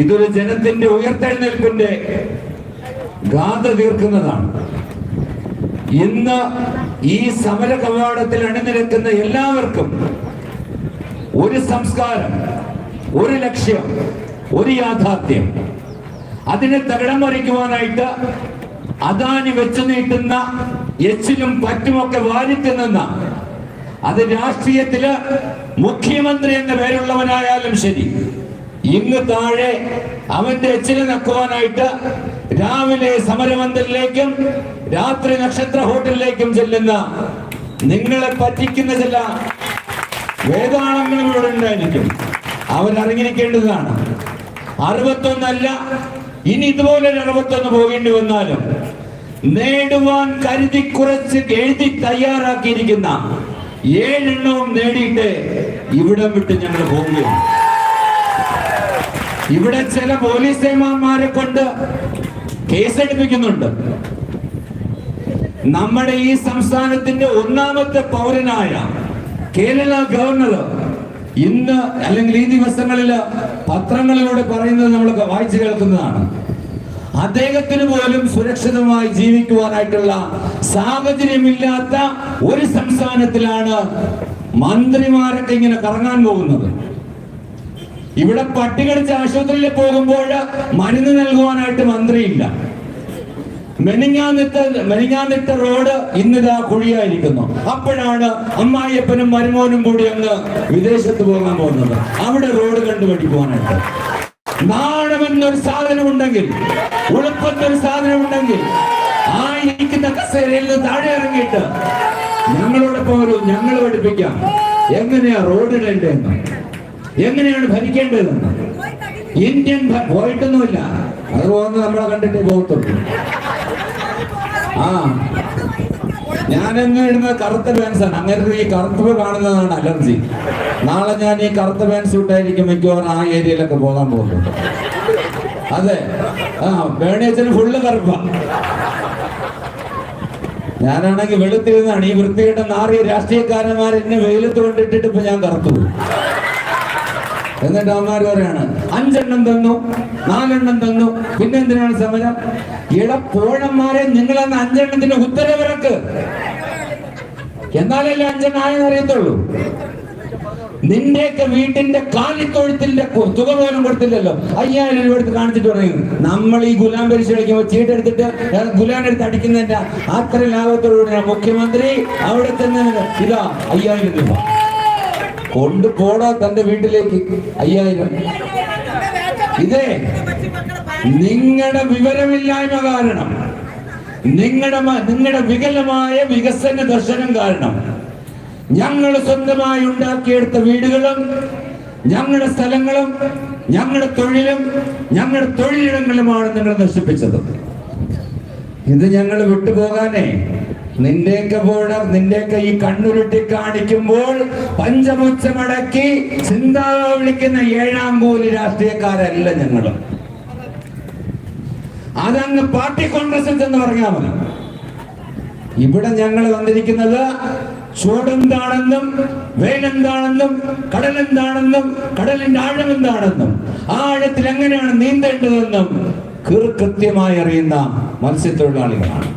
ഇതൊരു ജനത്തിന്റെ ഉയർത്തെഴുന്നേൽപ്പിന്റെ ഗാഥ തീർക്കുന്നതാണ്. ഇന്ന് ഈ സമര കവാടത്തിൽ അണിനിരക്കുന്ന എല്ലാവർക്കും ഒരു സംസ്കാരം ഒരു ലക്ഷ്യം ഒരു യാഥാർത്ഥ്യം. അതിനെ തകിടം മറിക്കുവാനായിട്ട് അദാനി വെച്ചു നീട്ടുന്ന എച്ചിലും പറ്റുമൊക്കെ വാരിത്തിന്നുന്ന അത് രാഷ്ട്രീയത്തിൽ മുഖ്യമന്ത്രി എന്ന പേരുള്ളവനായാലും ശരി ഇന്ന് താഴെ അവന്റെ എച്ചിൽ നക്കുവാനായിട്ട് രാവിലെ സമരമന്ദിരിലേക്കും രാത്രി നക്ഷത്ര ഹോട്ടലിലേക്കും ചെല്ലുന്ന നിങ്ങളെ പറ്റിക്കുന്ന ചില വേദാളങ്ങളും ഇവിടെ ഉണ്ടായിരിക്കും. അവരറിഞ്ഞിരിക്കേണ്ടതാണ്. അറുപത്തൊന്നല്ല ഇനി ഇതുപോലെ അറുപത്തൊന്ന് പോകേണ്ടി വന്നാലും നേടുവാൻ കരുതി കുറച്ച് എഴുതി തയ്യാറാക്കിയിരിക്കുന്ന ഏഴെണ്ണവും നേടിയിട്ട് ഇവിടം വിട്ട് ഞങ്ങൾ പോവുകയാണ് ഇവിടെ ചില പോലീസ് സേമാന്മാരെ കൊണ്ട് കേസെടുപ്പിക്കുന്നുണ്ട്. നമ്മുടെ ഈ സംസ്ഥാനത്തിന്റെ ഒന്നാമത്തെ പൗരനായ കേരള ഗവർണർ ഇന്ന് അല്ലെങ്കിൽ ഈ ദിവസങ്ങളിൽ പത്രങ്ങളിലൂടെ പറയുന്നത് നമ്മൾ വായിച്ചു കേൾക്കുന്നതാണ്. അദ്ദേഹത്തിന് പോലും സുരക്ഷിതമായി ജീവിക്കുവാനായിട്ടുള്ള സാഹചര്യമില്ലാത്ത ഒരു സംസ്ഥാനത്തിലാണ് മന്ത്രിമാരൊക്കെ ഇങ്ങനെ കറങ്ങാൻ പോകുന്നത്. ഇവിടെ പട്ടികടിച്ച് ആശുപത്രിയിൽ പോകുമ്പോൾ മരുന്ന് നൽകുവാനായിട്ട് മന്ത്രിയില്ല. മെനിങ്ങാന്നിട്ട മെനിങ്ങാന്നിട്ട റോഡ് ഇന്നിതാ കുഴിയായിരിക്കുന്നു. അപ്പോഴാണ് അമ്മായിയപ്പനും മരുമോനും കൂടി അങ്ങ് വിദേശത്ത് പോകാൻ പോകുന്നത്. അവിടെ റോഡ് കണ്ടുപിടിക്കുവാനായിട്ട്. നാണമെന്നൊരു സാധനം ഉണ്ടെങ്കിൽ ഉളുപ്പത്തൊരു സാധനം ഉണ്ടെങ്കിൽ ആ ഇരിക്കുന്ന കസേരയിൽ നിന്ന് താഴെ ഇറങ്ങിയിട്ട് ഞങ്ങളോടൊപ്പം ഒരു ഞങ്ങൾ പഠിപ്പിക്കാം. എങ്ങനെയാ റോഡ് ഇടേണ്ടതെന്ന്? എങ്ങനെയാണ് ഭരിക്കേണ്ടത്? ഇന്ത്യൻ പോയിട്ടൊന്നുമില്ല. അത് പോകുന്നത് നമ്മളെ കണ്ടിട്ട് പോകത്തുള്ളൂ. ആ. ഞാനങ്ങ് ഇടുന്ന കറുത്ത പാൻസാണ് അങ്ങനെ ഈ കറുത്തവ് കാണുന്നതാണ് അലർജി. നാളെ ഞാൻ ഈ കറുത്ത പാൻസ് ഇട്ടായിരിക്കും മിക്കവാറും ആ ഏരിയയിലൊക്കെ പോകാൻ പോകുന്നു അതെ. ആ വേണിയച്ചന് ഫുള്ള് കറുപ്പ. ഞാനാണെങ്കിൽ വെളുത്തിരുന്നാണ്. ഈ വൃത്തികെട്ട നാറിയ രാഷ്ട്രീയക്കാരന്മാർ എന്നെ വെയിലത്ത് കൊണ്ടിട്ടിട്ട് ഇപ്പൊ ഞാൻ കറുത്തു. എന്നിട്ട് അവന്മാർ പറയാണ് അഞ്ചെണ്ണം തന്നു നാലെണ്ണം തന്നു. പിന്നെ എന്തിനാണ് സമരം? ഇട പോഴന്മാരെ നിങ്ങളെന്ന് അഞ്ചെണ്ണത്തിന്റെ ഉത്തരവിറക്ക് എന്നാലല്ലേ അഞ്ചെണ്ണം ആയെന്ന് അറിയത്തുള്ളൂ? നിന്റെയൊക്കെ വീട്ടിന്റെ കാലിത്തൊഴുത്തിന്റെ തുക പോലും കൊടുത്തില്ലല്ലോ. അയ്യായിരം രൂപ എടുത്ത് കാണിച്ചിട്ട് പറയും നമ്മൾ ഈ ഗുലാം പരിശീലിക്കുമ്പോൾ കളിക്കുമ്പോൾ ചീട്ടെടുത്തിട്ട് ഗുലാൻ എടുത്ത് അടിക്കുന്നതിന്റെ അത്ര ലാഭത്തോടുകൂടി മുഖ്യമന്ത്രി. അവിടെ തന്നെ ഇതാ അയ്യായിരം രൂപ. കൊണ്ടുപോടാ തന്റെ വീട്ടിലേക്ക്. അയ്യായിരം. ഇതേ നിങ്ങളുടെ വിവരമില്ലായ്മ കാരണം നിങ്ങളുടെ നിങ്ങളുടെ വികലമായ വികസന ദർശനം കാരണം ഞങ്ങൾ സ്വന്തമായി ഉണ്ടാക്കിയെടുത്ത വീടുകളും ഞങ്ങളുടെ സ്ഥലങ്ങളും ഞങ്ങളുടെ തൊഴിലും ഞങ്ങളുടെ തൊഴിലിടങ്ങളുമാണ് നിങ്ങൾ നശിപ്പിച്ചത്. ഇത് ഞങ്ങൾ വിട്ടുപോകാനേ നിന്റെയൊക്കെ പോണ നിന്റെയൊക്കെ ഈ കണ്ണുരുട്ടി കാണിക്കുമ്പോൾ പഞ്ചമുച്ചമടക്കി ചിന്താ വിളിക്കുന്ന ഏഴാം കൂലി രാഷ്ട്രീയക്കാരല്ല ഞങ്ങൾ അതങ്ങ് പാർട്ടി കോൺഗ്രസിൽ എന്ന് പറഞ്ഞാൽ മതി. ഇവിടെ ഞങ്ങൾ വന്നിരിക്കുന്നത് ചൂടെന്താണെന്നും വെയിലെന്താണെന്നും കടലെന്താണെന്നും കടലിന്റെ ആഴം എന്താണെന്നും ആ ആഴത്തിൽ എങ്ങനെയാണ് നീന്തേണ്ടതെന്നും കൃത്യമായി അറിയുന്ന മത്സ്യത്തൊഴിലാളികളാണ്.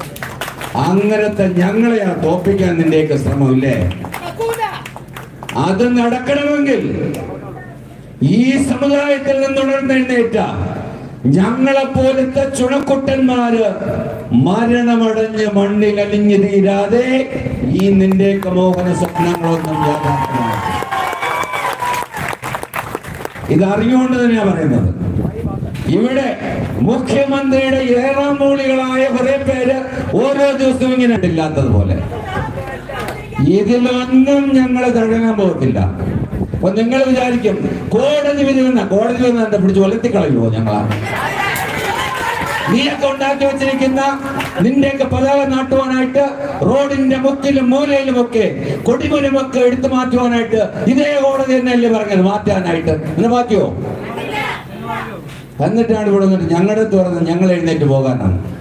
അങ്ങനത്തെ ഞങ്ങളെയാ തോപ്പിക്കാൻ നിന്റെയൊക്കെ ശ്രമമില്ലേ? അത് നടക്കണമെങ്കിൽ ഈ സമുദായത്തിൽ നിന്നുണർന്നെഴുന്നേറ്റ ഞങ്ങളെ പോലത്തെ ചുണക്കുട്ടന്മാര് മരണമടഞ്ഞ് മണ്ണിൽ അലിഞ്ഞു തീരാതെ ഈ നിന്റെയൊക്കെ മോഹന സ്വപ്നങ്ങളൊന്നും ഇതറിഞ്ഞുകൊണ്ട് ഇത് അറിഞ്ഞുകൊണ്ട് തന്നെയാ പറയുന്നത്. ഇവിടെ മുഖ്യമന്ത്രിയുടെ ഏറാം മൂളികളായ കുറെ പേര് ഓരോ ദിവസവും ഇങ്ങനെ ഇല്ലാത്തതുപോലെ ഇതിലൊന്നും ഞങ്ങൾ തഴങ്ങാൻ പോകത്തില്ല. അപ്പൊ നിങ്ങൾ വിചാരിക്കും കോടതി വിധി വന്ന കോടതി വിധി എന്താ പിടിച്ച് കൊലത്തിക്കളയുമോ ഞങ്ങളാ? നീയൊക്കെ ഉണ്ടാക്കി വെച്ചിരിക്കുന്ന നിന്റെയൊക്കെ പതാക നാട്ടുവാനായിട്ട് റോഡിന്റെ മുക്കിലും മൂലയിലും ഒക്കെ കൊടിമരമൊക്കെ എടുത്തു മാറ്റുവാനായിട്ട് ഇതേ കോടതി തന്നെയല്ലേ പറഞ്ഞത് മാറ്റാനായിട്ട്. എന്നെ മാറ്റിയോ? എന്നിട്ടാണ് ഇവിടെ വന്നിട്ട് ഞങ്ങളുടെ തുറന്ന് ഞങ്ങൾ എഴുന്നേറ്റ് പോകാനാണ്.